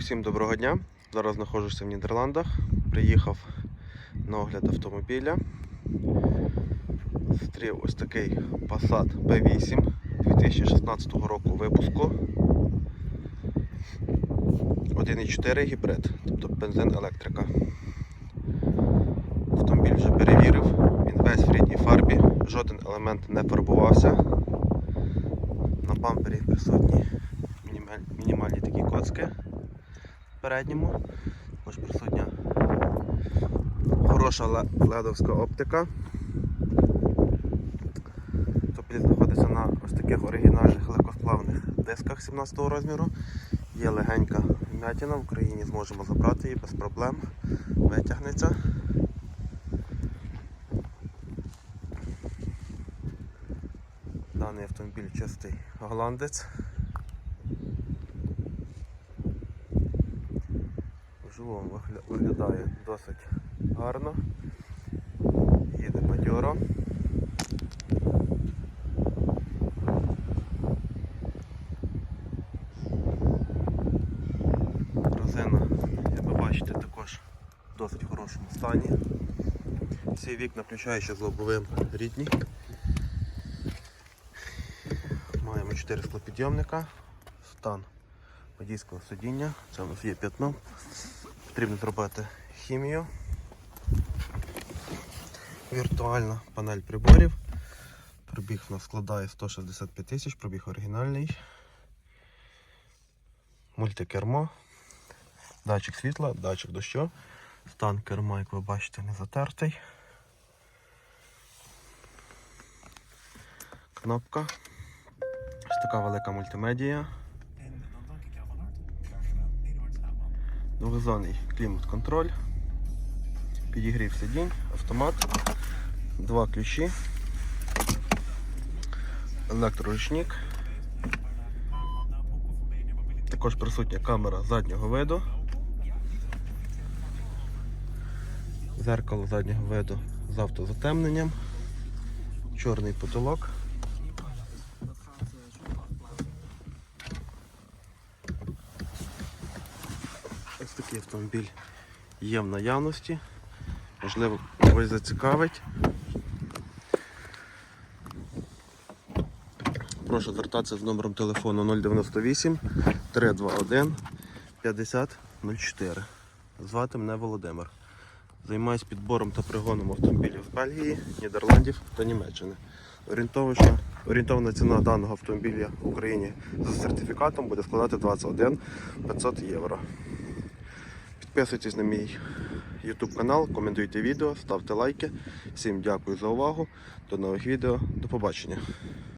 Усім доброго дня. Зараз знаходжуся в Нідерландах. Приїхав на огляд автомобіля. Зустрів ось такий Passat B8 2016 року випуску. 1,4 гібрид, тобто бензин електрика. Автомобіль вже перевірив, він весь в рідній фарбі, жоден елемент не фарбувався. На бампері присутні мінімальні такі коцки передньому. Також присутня хороша ле- ледовська оптика. Автомобіль знаходиться на ось таких оригінальних легкосплавних дисках 17 розміру. Є легенька вмятина, в Україні зможемо забрати її без проблем. Витягнеться. Даний автомобіль чистий голландець. Вигля- виглядає досить гарно. Їде бадьоро. Резина, як ви бачите, також в досить хорошому стані. Всі вікна, включаючи з лобовим рідні. Маємо 4 склопідйомника, стан водійського сидіння, це у нас є п'ятно. Потрібно зробити хімію. Віртуальна панель приборів. Пробіг нас складає 165 тисяч, пробіг оригінальний. Мультикермо, датчик світла, датчик дощу. Стан керма, як ви бачите, не затертий. Кнопка. Ось така велика мультимедія. Двохзонний клімат-контроль, підігрів сидінь, автомат, два ключі, електроручник, також присутня камера заднього виду, зеркало заднього виду з автозатемненням, чорний потолок. Ось такий автомобіль є в наявності. Можливо, когось зацікавить. Прошу звертатися з номером телефону 098 321 5004. Звати мене Володимир. Займаюсь підбором та пригоном автомобілів Бельгії, Нідерландів та Німеччини. Орієнтовна ціна даного автомобіля в Україні за сертифікатом буде складати 21 500 євро. Підписуйтесь на мій YouTube канал, коментуйте відео, ставте лайки. Всім дякую за увагу. До нових відео. До побачення.